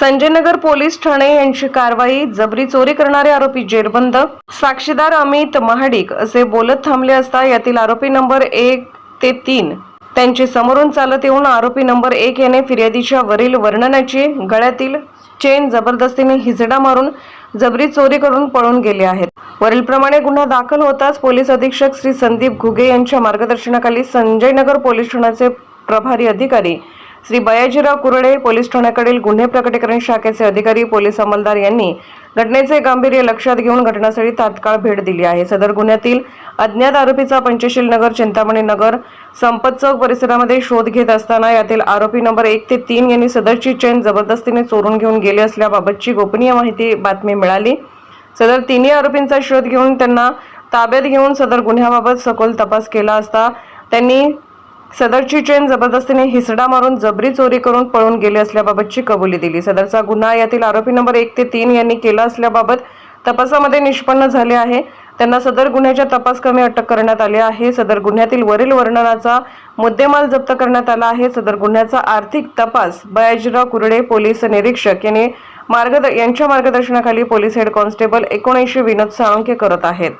Sanjaynagar police Thane यांची कारवाई जबरी चोरी करणारे आरोपी जेरबंद साक्षीदार अमित महाडिक असे बोलत थांबले असता यातील आरोपी नंबर एक ते तीन त्यांचे समोरून चालत येऊन आरोपी नंबर एक याने फिर्यादीच्या वरील वर्णनाची गळ्यातील चेन जबरदस्तीने हिजडा मारून जबरी चोरी करून पळून गेले आहेत. वरीलप्रमाणे गुन्हा दाखल होताच पोलीस अधीक्षक श्री संदीप घुगे यांच्या मार्गदर्शनाखाली संजयनगर पोलीस ठाण्याचे प्रभारी अधिकारी श्री बयाजीराव कुरडे पोलीस ठाण्याकडील गुन्हे प्रकटीकरण शाखेचे अधिकारी पोलीस अंमलदार यांनी घटनेचे गांभीर्य लक्षात घेऊन घटनास्थळी तात्काळ भेट दिली आहे. सदर गुन्ह्यातील अज्ञात आरोपीचा पंचशील नगर चिंतामणी नगर संपत चौक परिसरामध्ये शोध घेत असताना यातील आरोपी नंबर एक ते तीन यांनी सदरची चेन जबरदस्तीने चोरून घेऊन गेले असल्याबाबतची गोपनीय माहिती बातमी मिळाली. सदर तिन्ही आरोपींचा शोध घेऊन त्यांना ताब्यात घेऊन सदर गुन्ह्याबाबत सखोल तपास केला असता त्यांनी सदरची चेन जबरदस्तीने हिसडा मारून जबरी चोरी करून पळून गेले असल्याबाबतची कबुली दिली. सदरचा गुन्हा यातील आरोपी नंबर एक ते तीन यांनी केला असल्याबाबत तपासामध्ये निष्पन्न झाले आहे. त्यांना सदर गुन्ह्याच्या तपास कमी अटक करण्यात आली आहे. सदर गुन्ह्यातील वरील वर्णनाचा मुद्देमाल जप्त करण्यात आला आहे. सदर गुन्ह्याचा आर्थिक तपास बयाजीराव कुरडे पोलीस निरीक्षक यांनी मार्गद यांच्या मार्गदर्शनाखाली पोलीस हेड कॉन्स्टेबल एकोणऐंशी विनोद साळुंके करत आहेत.